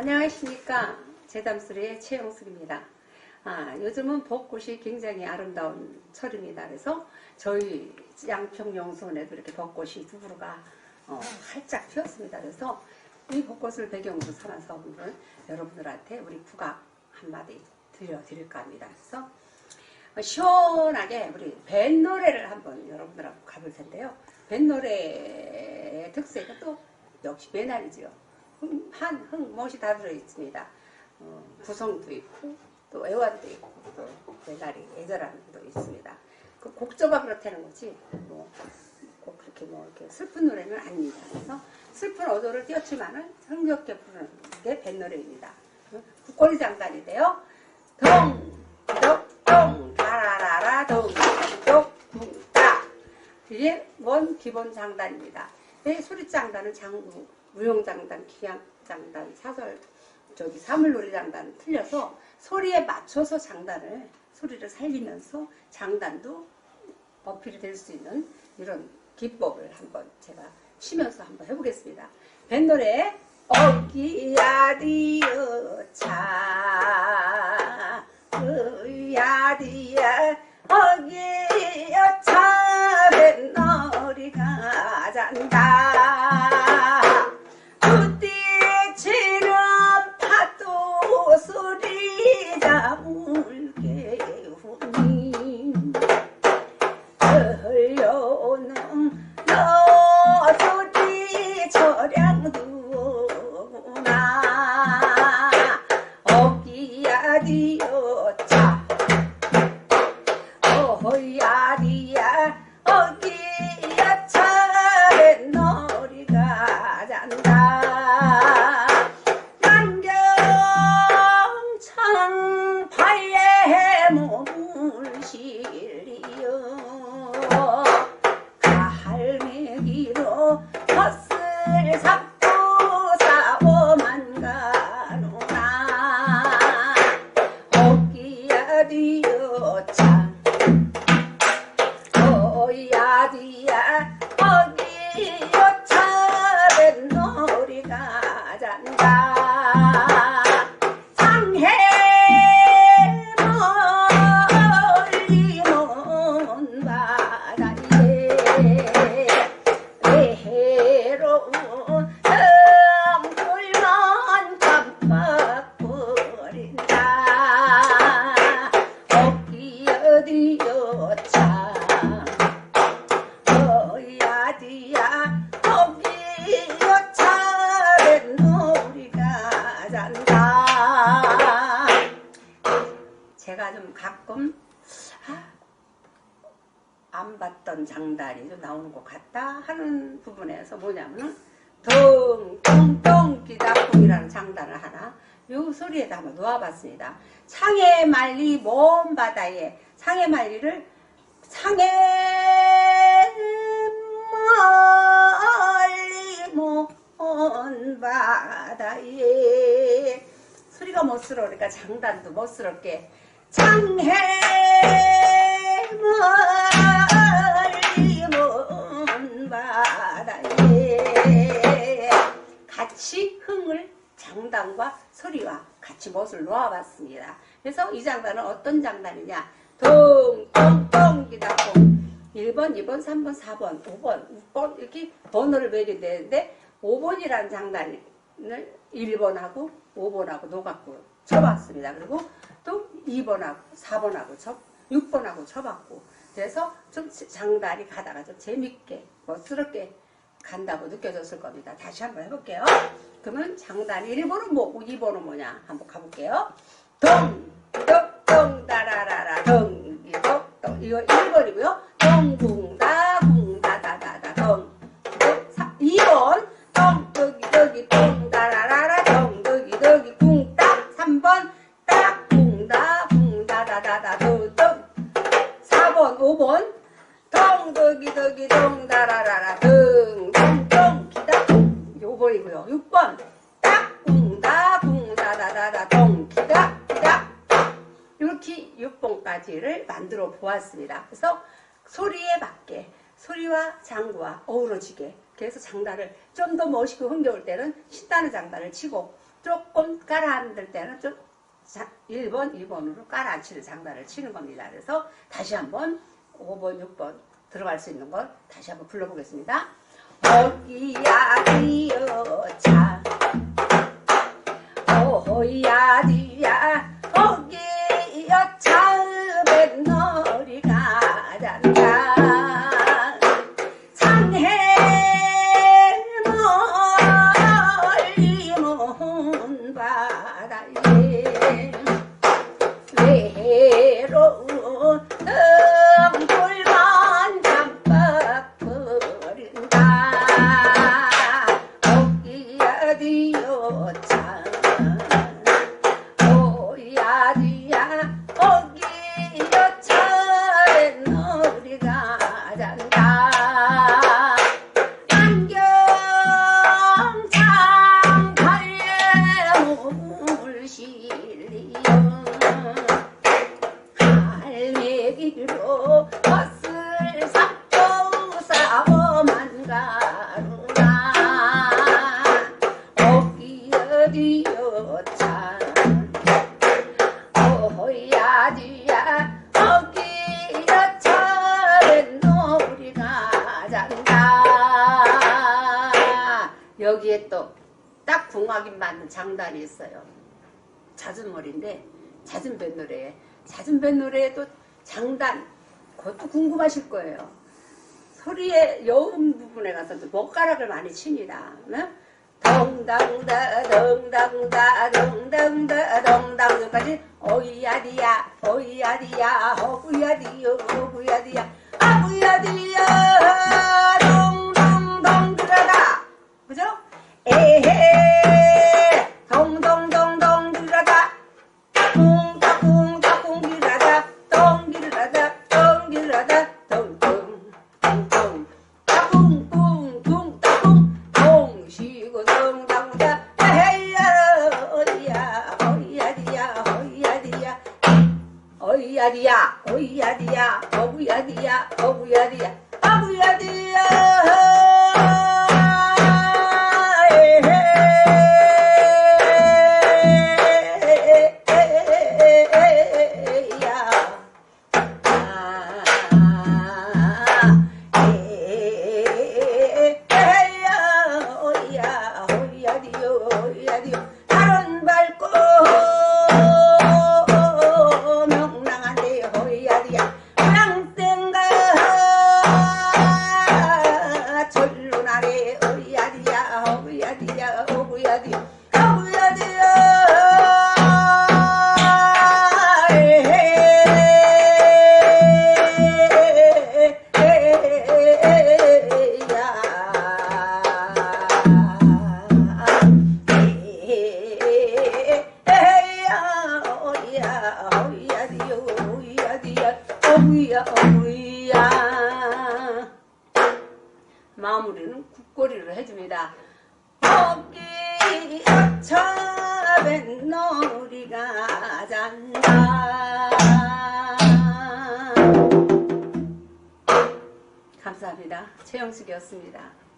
안녕하십니까. 제담소리의 최영숙입니다. 아, 요즘은 벚꽃이 굉장히 아름다운 철입니다. 그래서 저희 양평영손에도 이렇게 벚꽃이 두 그루가 어, 활짝 피었습니다. 그래서 이 벚꽃을 배경으로 삼아서 오늘 여러분들한테 우리 국악 한마디 들려드릴까 합니다. 그래서 시원하게 우리 뱃노래를 한번 여러분들하고 가볼 텐데요. 뱃노래의 특색은 또 역시 배날이지요. 한, 흥, 멋이 다 들어있습니다. 어, 구성도 있고, 또 애완도 있고, 또 배날이 애절함도 있습니다. 그 곡조가 그렇다는 거지, 뭐, 꼭 그렇게 뭐, 이렇게 슬픈 노래는 아닙니다. 그래서 슬픈 어조를 띄었지만은 흥겹게 부르는 게 뱃노래입니다. 국거리 장단인데요. 동, 덕, 동, 다라라라, 동, 덕, 둥, 따. 이게 원 기본 장단입니다. 네, 소리 장단은 장구, 무용장단, 기양장단, 사설, 저기 사물놀이 장단은 틀려서 소리에 맞춰서 장단을 소리를 살리면서 장단도 어필이 될 수 있는 이런 기법을 한번 제가 치면서 한번 해보겠습니다. 뱃노래 어기야디어 차 으야디야 어기야 차 외로운 안 봤던 장단이 좀 나오는 것 같다 하는 부분에서 뭐냐면은 덩덩덩 기다꿈이라는 장단을 하나 요 소리에다 한번 놓아봤습니다. 창에 말리 먼 바다에 창에 말리를 창에 멀리 먼 바다에 소리가 멋스러우니까 장단도 멋스럽게 창해 멀리 같이 흥을 장단과 소리와 같이 멋을 놓아봤습니다. 그래서 이 장단은 어떤 장단이냐 덩덩덩 기다콩 1번, 2번, 3번, 4번, 5번, 6번 이렇게 번호를 매게 되는데 5번이라는 장단을 1번하고 5번하고 놓갖고 쳐봤습니다. 그리고 또 2번하고 4번하고 쳐, 6번하고 쳐봤고 그래서 좀 장단이 가다가 좀 재밌게 멋스럽게 간다고 느껴졌을 겁니다. 다시 한번 해볼게요. 그러면 장단이 1번은 뭐고 2번은 뭐냐 한번 가볼게요. 동, 덕, 동, 다라라라, 동, 이덕, 동. 이거 1번이고요. 동, 붕, 다, 붕, 다, 다, 다, 다, 사- 2번, 동, 덕이, 덕이, 동, 다라라라, 동, 덕이, 덕이, 붕, 딱. 3번, 딱, 붕, 다, 붕, 다, 다, 다, 다, 동, 동. 4번, 5번, 동, 덕이, 덕이, 동, 다라라라, 동, 동, 동, 기다, 요거이고요. 6번, 딱, 붕, 다, 붕, 다, 다, 다, 다, 동, 기다. 이렇게 6번까지를 만들어 보았습니다. 그래서 소리에 맞게 소리와 장구와 어우러지게 그래서 장단을 좀 더 멋있고 흥겨울 때는 신나는 장단을 치고 조금 깔아앉을 때는 좀 자, 1번, 2번으로 깔아앉히는 장단을 치는 겁니다. 그래서 다시 한번 5번, 6번 들어갈 수 있는 것 다시 한번 불러보겠습니다. 어기야 디어차 오야 디 어기어디여 참 오야디야 어기여 차례 놀이가 잔다. 여기에 또 딱 궁합이 맞는 장단이 있어요. 잦은 머리인데 잦은 뱃 노래에. 잦은 뱃 노래에도 장단 그것도 궁금하실 거예요. 소리의 여음 부분에 가서 목가락을 많이 칩니다. 그 러면 덩당다 덩당다 덩당다 덩당까지 오이야디야 오이야디야 어구야디요 어구야디야 아구야디야 덩덩덩 들어가 그죠? 에헤 어이야디야 어이야디야 어구야디야 어구야디야 마무리는 국거리로 해줍니다. 거기 어차벤 너리가 잔다 감사합니다. 최영숙이었습니다.